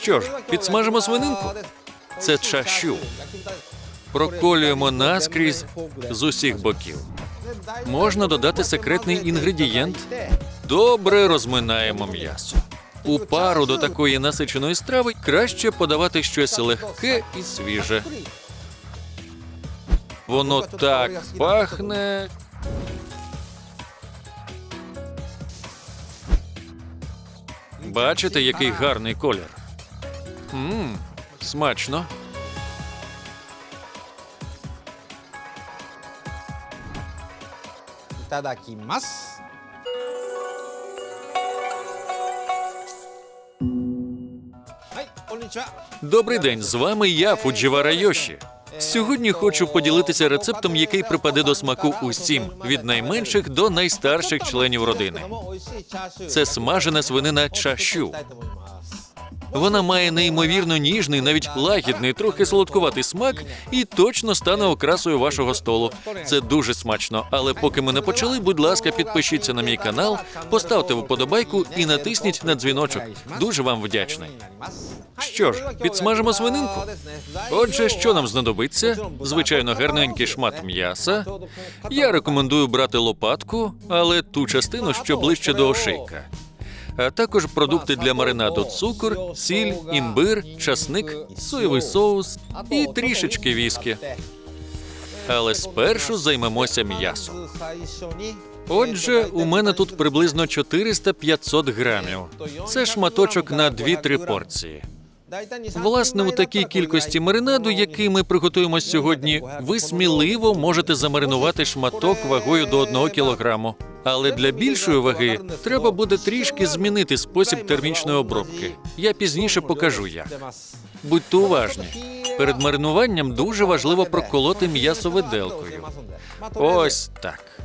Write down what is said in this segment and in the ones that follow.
Що ж, підсмажимо свининку? Це чащу. Проколюємо наскрізь з усіх боків. Можна додати секретний інгредієнт. Добре розминаємо м'ясо. У пару до такої насиченої страви краще подавати щось легке і свіже. Воно так пахне. Бачите, який гарний колір. Мм, смачно. Добрий день, з вами я, Фуджівара Йоші. Сьогодні хочу поділитися рецептом, який припаде до смаку усім, від найменших до найстарших членів родини. Це смажена свинина чащу. Вона має неймовірно ніжний, навіть лагідний, трохи солодкуватий смак і точно стане окрасою вашого столу. Це дуже смачно. Але поки ми не почали, будь ласка, підпишіться на мій канал, поставте вподобайку і натисніть на дзвіночок. Дуже вам вдячний. Що ж, підсмажимо свининку? Отже, що нам знадобиться? Звичайно, гарненький шмат м'яса. Я рекомендую брати лопатку, але ту частину, що ближче до ошейка. А також продукти для маринаду: цукор, сіль, імбир, часник, соєвий соус і трішечки віскі. Але спершу займемося м'ясом. Отже, у мене тут приблизно 400-500 грамів. Це шматочок на 2-3 порції. Власне, у такій кількості маринаду, який ми приготуємо сьогодні, ви сміливо можете замаринувати шматок вагою до 1 кілограму. Але для більшої ваги треба буде трішки змінити спосіб термічної обробки. Я пізніше покажу як. Будьте уважні. Перед маринуванням дуже важливо проколоти м'ясо виделкою. Ось так.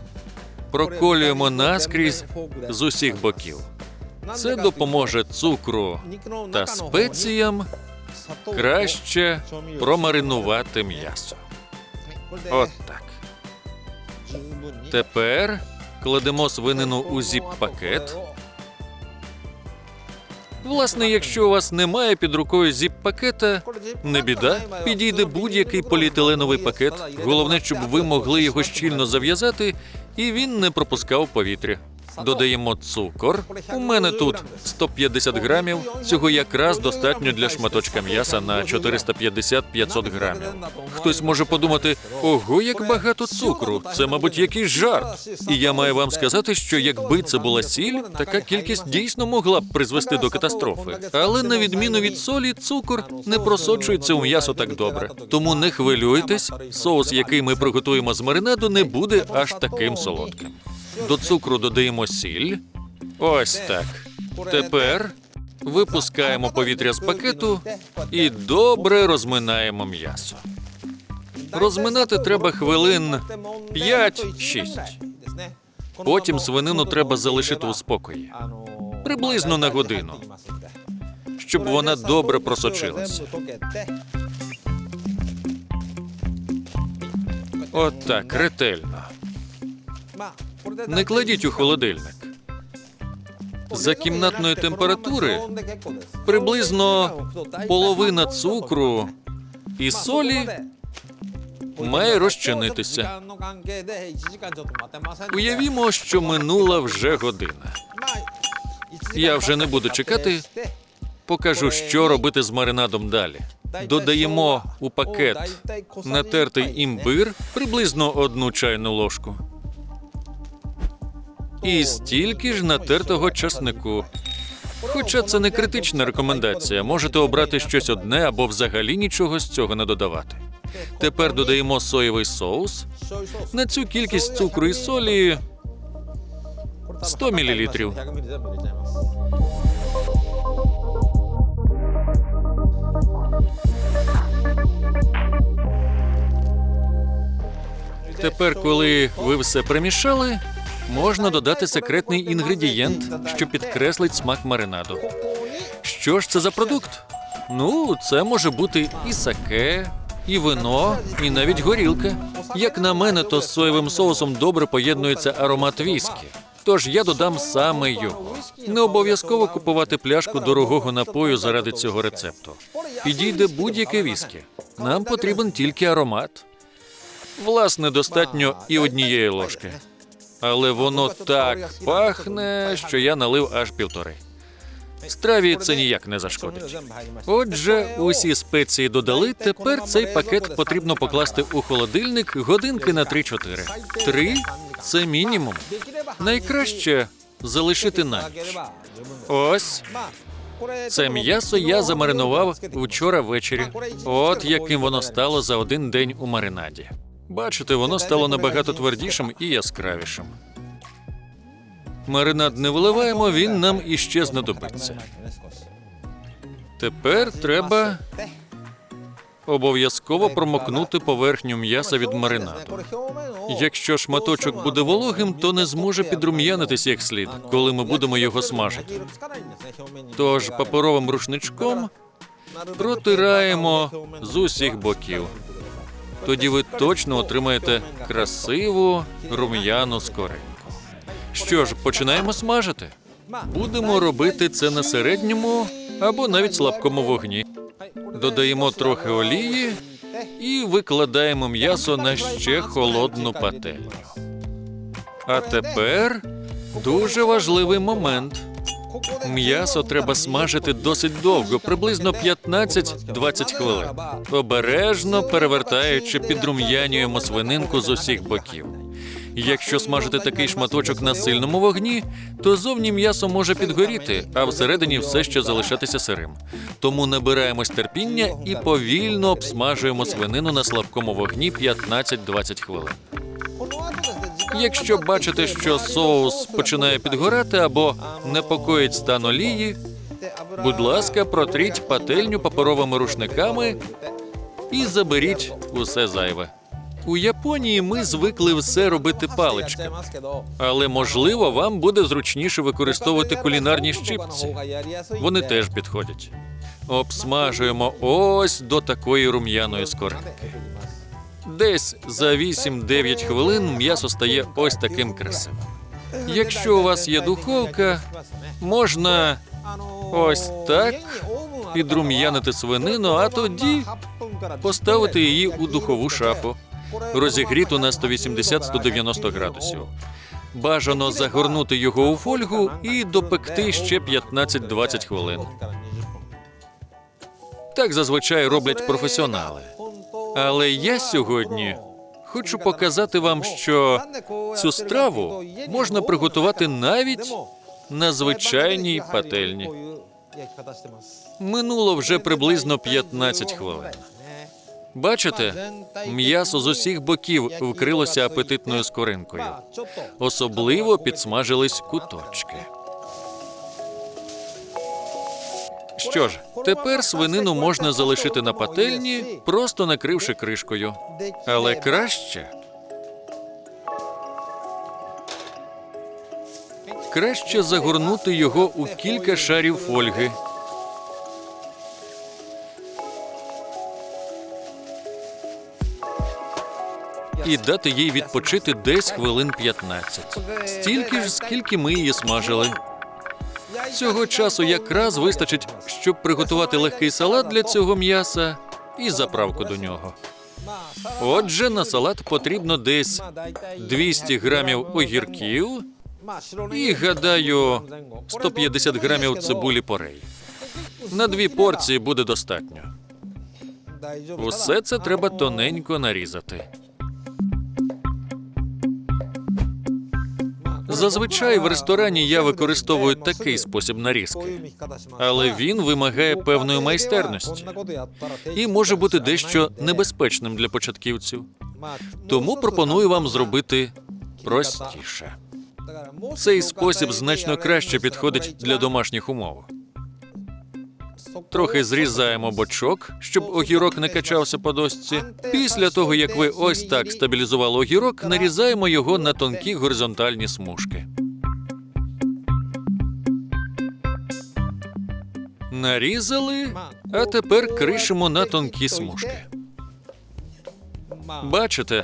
Проколюємо наскрізь з усіх боків. Це допоможе цукру та спеціям краще промаринувати м'ясо. От так. Тепер кладемо свинину у зіп-пакет. Власне, якщо у вас немає під рукою зіп-пакета, не біда, підійде будь-який поліетиленовий пакет. Головне, щоб ви могли його щільно зав'язати, і він не пропускав повітря. Додаємо цукор. У мене тут 150 грамів. Цього якраз достатньо для шматочка м'яса на 450-500 грамів. Хтось може подумати: ого, як багато цукру. Це, мабуть, якийсь жарт. І я маю вам сказати, що якби це була сіль, така кількість дійсно могла б призвести до катастрофи. Але на відміну від солі, цукор не просочується у м'ясо так добре. Тому не хвилюйтесь, соус, який ми приготуємо з маринаду, не буде аж таким солодким. До цукру додаємо сіль. Ось так. Тепер випускаємо повітря з пакету і добре розминаємо м'ясо. Розминати треба хвилин 5-6. Потім свинину треба залишити у спокої. Приблизно на годину, щоб вона добре просочилася. От так, ретельно. Не кладіть у холодильник. За кімнатної температури приблизно половина цукру і солі має розчинитися. Уявімо, що минула вже година. Я вже не буду чекати. Покажу, що робити з маринадом далі. Додаємо у пакет натертий імбир приблизно одну чайну ложку. І стільки ж натертого часнику. Хоча це не критична рекомендація, можете обрати щось одне або взагалі нічого з цього не додавати. Тепер додаємо соєвий соус. На цю кількість цукру і солі 100 мл. Тепер, коли ви все примішали, можна додати секретний інгредієнт, що підкреслить смак маринаду. Що ж це за продукт? Ну, це може бути і саке, і вино, і навіть горілка. Як на мене, то з соєвим соусом добре поєднується аромат віскі. Тож я додам саме його. Не обов'язково купувати пляшку дорогого напою заради цього рецепту. Підійде будь-яке віскі. Нам потрібен тільки аромат. Власне, достатньо і однієї ложки. Але воно так пахне, що я налив аж півтори. Страві це ніяк не зашкодить. Отже, усі спеції додали. Тепер цей пакет потрібно покласти у холодильник годинки на 3-4. Три це мінімум. Найкраще залишити на ніч. Ось це м'ясо я замаринував вчора ввечері. От яким воно стало за один день у маринаді. Бачите, воно стало набагато твердішим і яскравішим. Маринад не виливаємо, він нам іще знадобиться. Тепер треба обов'язково промокнути поверхню м'яса від маринаду. Якщо шматочок буде вологим, то не зможе підрум'янитись як слід, коли ми будемо його смажити. Тож паперовим рушничком протираємо з усіх боків. Тоді ви точно отримаєте красиву рум'яну скоринку. Що ж, починаємо смажити. Будемо робити це на середньому або навіть слабкому вогні. Додаємо трохи олії і викладаємо м'ясо на ще холодну пательню. А тепер дуже важливий момент. М'ясо треба смажити досить довго, приблизно 15-20 хвилин. Обережно перевертаючи, підрум'янюємо свининку з усіх боків. Якщо смажити такий шматочок на сильному вогні, то зовні м'ясо може підгоріти, а всередині все ще залишатися сирим. Тому набираємось терпіння і повільно обсмажуємо свинину на слабкому вогні 15-20 хвилин. Якщо бачите, що соус починає підгорати або непокоїть стан олії, будь ласка, протріть пательню паперовими рушниками і заберіть усе зайве. У Японії ми звикли все робити паличками, але можливо вам буде зручніше використовувати кулінарні щипці. Вони теж підходять. Обсмажуємо ось до такої рум'яної скоринки. Десь за 8-9 хвилин м'ясо стає ось таким красивим. Якщо у вас є духовка, можна ось так підрум'янити свинину, а тоді поставити її у духову шафу, розігріту на 180-190 градусів. Бажано загорнути його у фольгу і допекти ще 15-20 хвилин. Так зазвичай роблять професіонали. Але я сьогодні хочу показати вам, що цю страву можна приготувати навіть на звичайній пательні. Минуло вже приблизно 15 хвилин. Бачите, м'ясо з усіх боків вкрилося апетитною скоринкою. Особливо підсмажились куточки. Що ж, тепер свинину можна залишити на пательні, просто накривши кришкою. Але краще. Краще загорнути його у кілька шарів фольги. І дати їй відпочити десь хвилин 15. Стільки ж, скільки ми її смажили. Цього часу якраз вистачить, щоб приготувати легкий салат для цього м'яса і заправку до нього. Отже, на салат потрібно десь 200 грамів огірків і, гадаю, 150 грамів цибулі порей. На дві порції буде достатньо. Усе це треба тоненько нарізати. Зазвичай в ресторані я використовую такий спосіб нарізки, але він вимагає певної майстерності і може бути дещо небезпечним для початківців. Тому пропоную вам зробити простіше. Цей спосіб значно краще підходить для домашніх умов. Трохи зрізаємо бочок, щоб огірок не качався по досці. Після того, як ви ось так стабілізували огірок, нарізаємо його на тонкі горизонтальні смужки. Нарізали, а тепер кришимо на тонкі смужки. Бачите,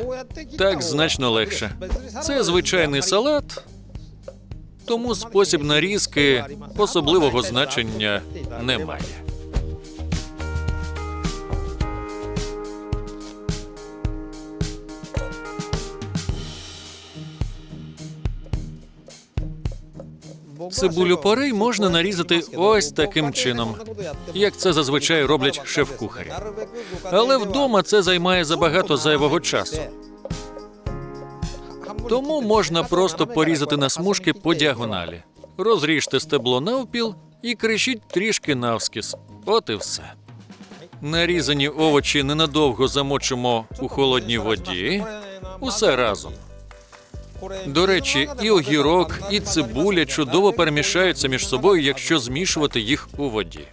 так значно легше. Це звичайний салат, Тому спосіб нарізки особливого значення не має. Цибулю порей можна нарізати ось таким чином, як це зазвичай роблять шеф-кухарі. Але вдома це займає забагато зайвого часу. Тому можна просто порізати на смужки по діагоналі. Розріжте стебло навпіл і кришіть трішки навскіз. От і все. Нарізані овочі ненадовго замочимо у холодній воді. Усе разом. До речі, і огірок, і цибуля чудово перемішаються між собою, якщо змішувати їх у воді.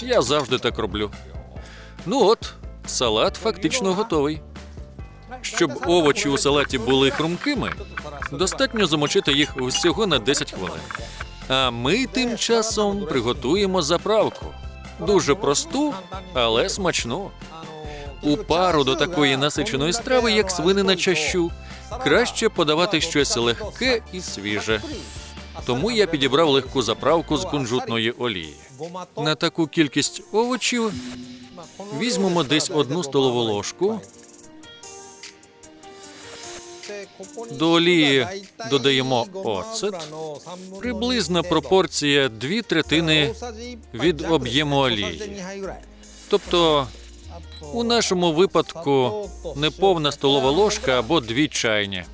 Я завжди так роблю. Ну от, салат фактично готовий. Щоб овочі у салаті були хрумкими, достатньо замочити їх всього на 10 хвилин. А ми тим часом приготуємо заправку. Дуже просту, але смачну. У пару до такої насиченої страви, як свинина чащу, краще подавати щось легке і свіже. Тому я підібрав легку заправку з кунжутної олії. На таку кількість овочів візьмемо десь одну столову ложку. До олії додаємо оцет. Приблизна пропорція дві третини від об'єму олії. Тобто, у нашому випадку неповна столова ложка або дві чайні.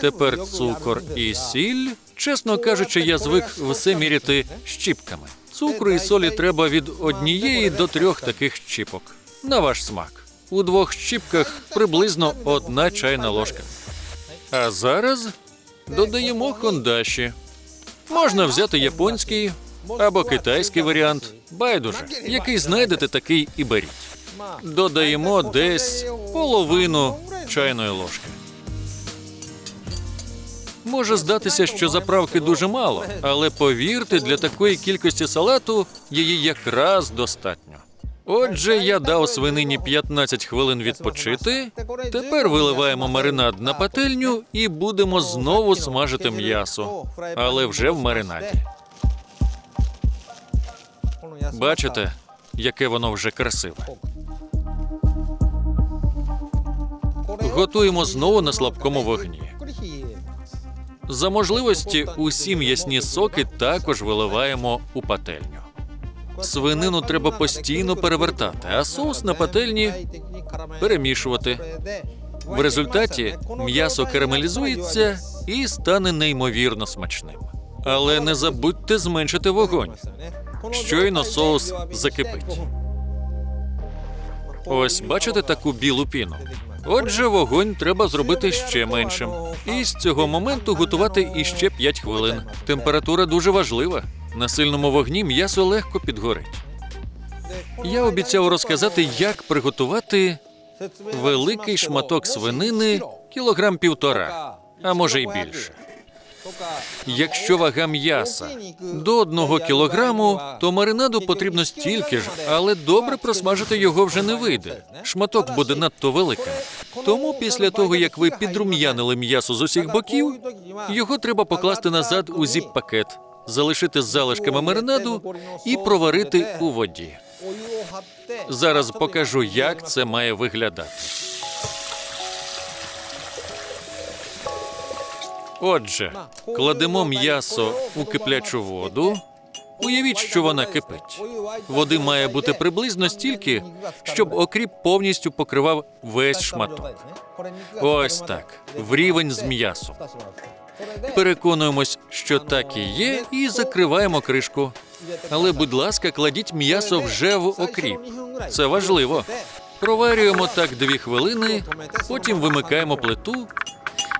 Тепер цукор і сіль. Чесно кажучи, я звик все міряти щіпками. Цукру і солі треба від однієї до трьох таких щіпок. На ваш смак. У двох щіпках приблизно одна чайна ложка. А зараз додаємо хондаші. Можна взяти японський або китайський варіант. Байдуже, який знайдете, такий і беріть. Додаємо десь половину чайної ложки. Може здатися, що заправки дуже мало, але повірте, для такої кількості салату її якраз достатньо. Отже, я дав свинині 15 хвилин відпочити. Тепер виливаємо маринад на пательню і будемо знову смажити м'ясо, але вже в маринаді. Бачите, яке воно вже красиве. Готуємо знову на слабкому вогні. За можливості усі м'ясні соки також виливаємо у пательню. Свинину треба постійно перевертати, а соус на пательні перемішувати. В результаті м'ясо карамелізується і стане неймовірно смачним. Але не забудьте зменшити вогонь. Щойно соус закипить. Ось бачите таку білу піну. Отже, вогонь треба зробити ще меншим. І з цього моменту готувати іще 5 хвилин. Температура дуже важлива. На сильному вогні м'ясо легко підгорить. Я обіцяв розказати, як приготувати великий шматок свинини кілограм півтора, а може й більше. Якщо вага м'яса до одного кілограму, то маринаду потрібно стільки ж, але добре просмажити його вже не вийде. Шматок буде надто великим. Тому після того, як ви підрум'янили м'ясо з усіх боків, його треба покласти назад у зіп-пакет, залишити з залишками маринаду і проварити у воді. Зараз покажу, як це має виглядати. Отже, кладемо м'ясо у киплячу воду. Уявіть, що вона кипить. Води має бути приблизно стільки, щоб окріп повністю покривав весь шматок. Ось так, в рівень з м'ясом. Переконуємось, що так і є, і закриваємо кришку. Але, будь ласка, кладіть м'ясо вже в окріп. Це важливо. Проварюємо так дві хвилини, потім вимикаємо плиту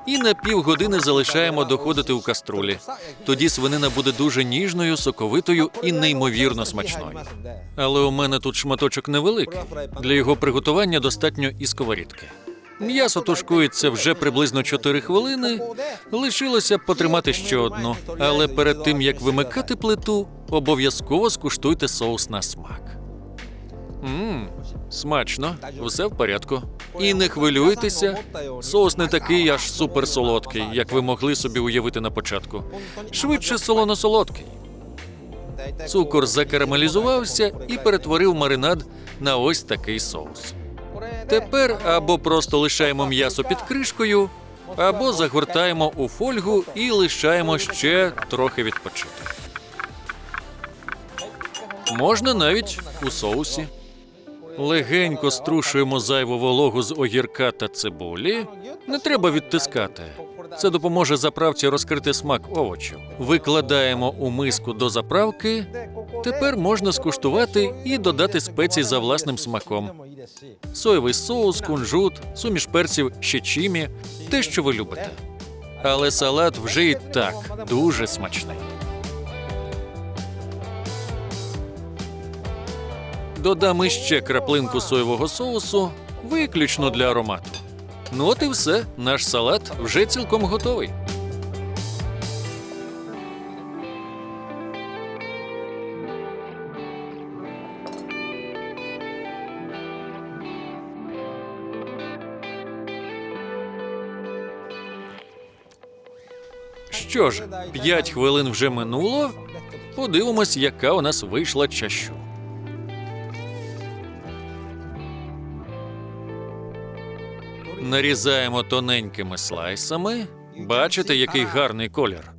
і на півгодини залишаємо доходити у каструлі. Тоді свинина буде дуже ніжною, соковитою і неймовірно смачною. Але у мене тут шматочок невеликий. Для його приготування достатньо і сковорідки. М'ясо тушкується вже приблизно 4 хвилини. Лишилося потримати ще одну. Але перед тим як вимикати плиту, обов'язково скуштуйте соус на смак. Мм, смачно, все в порядку. І не хвилюйтеся, соус не такий аж суперсолодкий, як ви могли собі уявити на початку. Швидше солоно-солодкий. Цукор закарамелізувався і перетворив маринад на ось такий соус. Тепер або просто лишаємо м'ясо під кришкою, або загортаємо у фольгу і лишаємо ще трохи відпочити. Можна навіть у соусі. Легенько струшуємо зайву вологу з огірка та цибулі. Не треба відтискати. Це допоможе заправці розкрити смак овочів. Викладаємо у миску до заправки. Тепер можна скуштувати і додати спеції за власним смаком. Соєвий соус, кунжут, суміш перців, щечімі, те, що ви любите. Але салат вже і так дуже смачний. Додам іще краплинку соєвого соусу, виключно для аромату. Ну от і все, наш салат вже цілком готовий. Що ж, 5 хвилин вже минуло. Подивимось, яка у нас вийшла чащу. Нарізаємо тоненькими слайсами. Бачите, який гарний колір.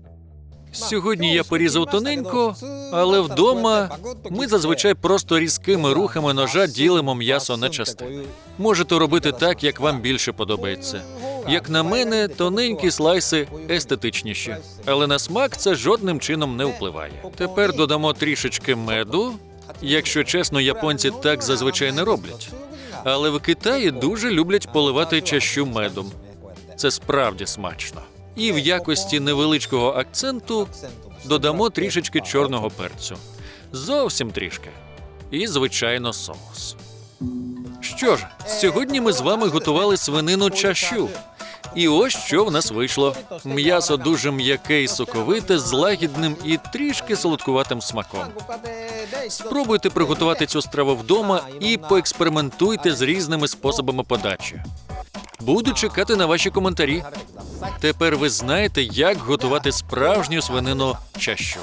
Сьогодні я порізав тоненько, але вдома ми зазвичай просто різкими рухами ножа ділимо м'ясо на частини. Можете робити так, як вам більше подобається. Як на мене, тоненькі слайси естетичніші, але на смак це жодним чином не впливає. Тепер додамо трішечки меду. Якщо чесно, японці так зазвичай не роблять. Але в Китаї дуже люблять поливати чащу медом. Це справді смачно. І в якості невеличкого акценту додамо трішечки чорного перцю. Зовсім трішки. І, звичайно, соус. Що ж, сьогодні ми з вами готували свинину чащу. І ось що в нас вийшло: м'ясо дуже м'яке і соковите, з лагідним і трішки солодкуватим смаком. Спробуйте приготувати цю страву вдома і поекспериментуйте з різними способами подачі. Буду чекати на ваші коментарі. Тепер ви знаєте, як готувати справжню свинину чащу.